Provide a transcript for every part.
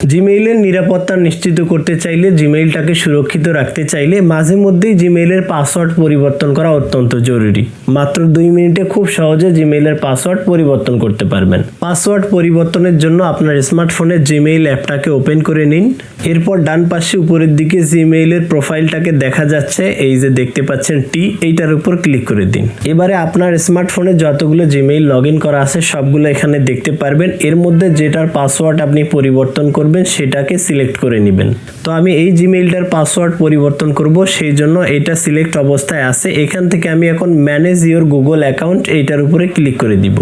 জিমেইলের নিরাপত্তা নিশ্চিত করতে চাইলে জিমেইলটাকে সুরক্ষিত রাখতে চাইলে মাঝে মধ্যেই জিমেইলের পাসওয়ার্ড পরিবর্তন করা অত্যন্ত জরুরি। মাত্র দুই মিনিটে খুব সহজে জিমেইলের পাসওয়ার্ড পরিবর্তন করতে পারবেন। পাসওয়ার্ড পরিবর্তনের জন্য আপনার স্মার্টফোনে জিমেইল অ্যাপটাকে ওপেন করে নিন। এরপর ডান পাশে উপরের দিকে জিমেইলের প্রোফাইলটাকে দেখা যাচ্ছে। এই যে দেখতে পাচ্ছেন টি এইটার উপর ক্লিক করে দিন। এবারে আপনার স্মার্টফোনে যতগুলো জিমেইল লগ করা আছে, সবগুলো এখানে দেখতে পারবেন। এর মধ্যে যেটার পাসওয়ার্ড আপনি পরিবর্তন করবেন সেটাকে সিলেক্ট করে নেবেন। তো আমি এই জিমেইলটার পাসওয়ার্ড পরিবর্তন করব, সেই জন্য এটা সিলেক্ট অবস্থায় আছে। এখান থেকে আমি এখন ম্যানেজ ইওর গুগল অ্যাকাউন্ট এইটার উপরে ক্লিক করে দিব।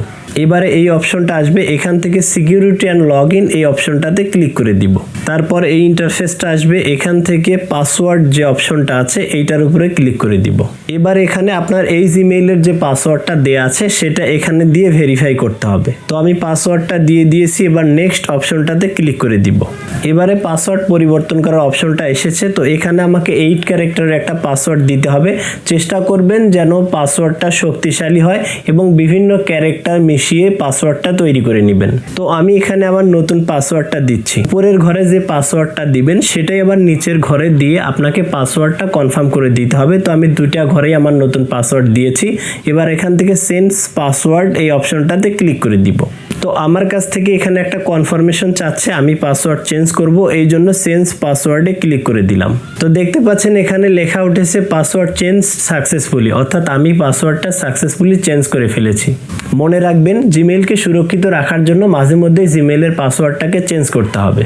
এবারে এই অপশনটা আসবে, এখান থেকে সিকিউরিটি অ্যান্ড লগ ইন এই অপশনটাতে ক্লিক করে দিব। তারপর এই ইন্টারফেসটা আসবে, এখান থেকে পাসওয়ার্ড যে অপশনটা আছে, এইটার উপরে ক্লিক করে দিব। এবার এখানে আপনার এই জিমেইলের যে পাসওয়ার্ডটা দেয়া আছে, সেটা এখানে দিয়ে ভেরিফাই করতে হবে। তো আমি পাসওয়ার্ডটা দিয়ে দিয়েছি, এবার নেক্সট অপশনটাতে ক্লিক করে দিব। এবারে পাসওয়ার্ড পরিবর্তন করার অপশনটা এসেছে, তো এখানে আমাকে এইট ক্যারেক্টারের একটা পাসওয়ার্ড দিতে হবে। চেষ্টা করবেন যেন পাসওয়ার্ডটা শক্তিশালী হয় এবং বিভিন্ন ক্যারেক্টার মিশিয়ে পাসওয়ার্ডটা তৈরি করে নেবেন। তো আমি এখানে আমার নতুন পাসওয়ার্ডটা দিচ্ছি। উপরের ঘরে যে পাসওয়ার্ডটা দিবেন, সেটাই আবার নিচের ঘরে দিয়ে আপনাকে পাসওয়ার্ডটা কনফার্ম করে দিতে হবে। তো আমি দুইটা ঘরেই আমার নতুন পাসওয়ার্ড দিয়েছি। এবার এখান থেকে সেন্স পাসওয়ার্ড এই অপশনটাতে ক্লিক করে দিব। তো আমার কাছ থেকে এখানে একটা কনফার্মেশন চাচ্ছে, আমি পাসওয়ার্ড চেঞ্জ করব। এই জন্য চেঞ্জ পাসওয়ার্ডে ক্লিক করে দিলাম। তো দেখতে পাচ্ছেন এখানে লেখা উঠেছে পাসওয়ার্ড চেঞ্জ সাকসেসফুলি অর্থাৎ আমি পাসওয়ার্ডটা সাকসেসফুলি চেঞ্জ করে ফেলেছি। মনে রাখবেন জিমেলকে সুরক্ষিত রাখার জন্য মাঝে মধ্যে জিমেলের পাসওয়ার্ডটাকে চেঞ্জ করতে হবে।